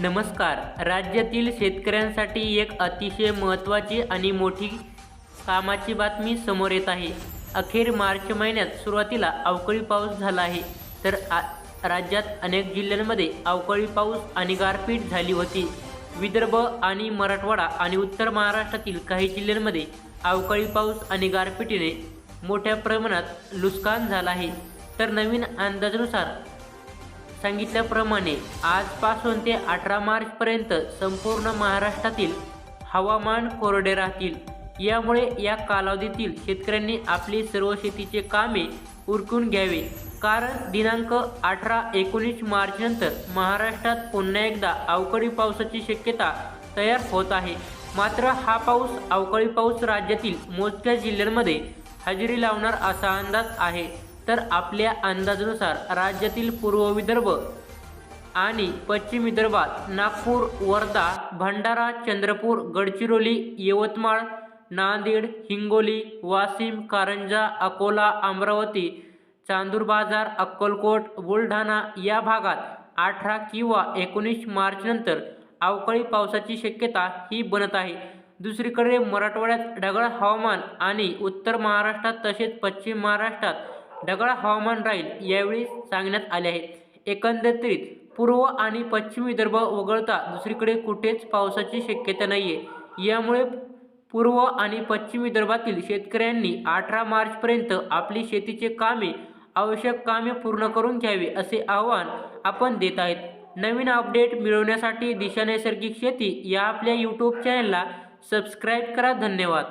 नमस्कार. राज्यातील शेतकऱ्यांसाठी एक अतिशय महत्त्वाची आणि मोठी कामाची बातमी समोर येत आहे. अखेर मार्च महिन्यात सुरुवातीला अवकाळी पाऊस झाला आहे. तर आ राज्यात अनेक जिल्ह्यांमध्ये अवकाळी पाऊस आणि गारपीट झाली होती. विदर्भ आणि मराठवाडा आणि उत्तर महाराष्ट्रातील काही जिल्ह्यांमध्ये अवकाळी पाऊस आणि गारपिटीने मोठ्या प्रमाणात नुकसान झालं आहे. तर नवीन अंदाजानुसार सांगितल्याप्रमाणे आजपासून ते अठरा मार्चपर्यंत संपूर्ण महाराष्ट्रातील हवामान कोरडे राहतील. यामुळे या कालावधीतील शेतकऱ्यांनी आपली सर्व शेतीचे कामे उरकून घ्यावे. कारण दिनांक अठरा एकोणीस मार्चनंतर महाराष्ट्रात पुन्हा एकदा अवकाळी पावसाची शक्यता तयार होत आहे. मात्र हा पाऊस अवकाळी पाऊस राज्यातील मोजक्या जिल्ह्यांमध्ये हजेरी लावणार असा अंदाज आहे. तर आपल्या अंदाजानुसार राज्यातील पूर्व विदर्भ आणि पश्चिम विदर्भात नागपूर वर्धा भंडारा चंद्रपूर गडचिरोली यवतमाळ नांदेड हिंगोली वाशिम कारंजा अकोला अमरावती चांदूर बाजार अक्कलकोट बुलढाणा या भागात अठरा किंवा एकोणीस मार्चनंतर अवकाळी पावसाची शक्यता ही बनत आहे. दुसरीकडे मराठवाड्यात ढगाळ हवामान आणि उत्तर महाराष्ट्रात तसेच पश्चिम महाराष्ट्रात ढगाळ हवामान राहील यावेळी सांगण्यात आले आहे. एकंदरीत पूर्व आणि पश्चिम विदर्भ वगळता दुसरीकडे कुठेच पावसाची शक्यता नाही आहे यामुळे पूर्व आणि पश्चिम विदर्भातील शेतकऱ्यांनी अठरा मार्चपर्यंत आपली शेतीचे कामे आवश्यक कामे पूर्ण करून घ्यावी असे आवाहन आपण देत आहेत. नवीन अपडेट मिळवण्यासाठी दिशा नैसर्गिक शेती या आपल्या यूट्यूब चॅनलला सबस्क्राईब करा. धन्यवाद.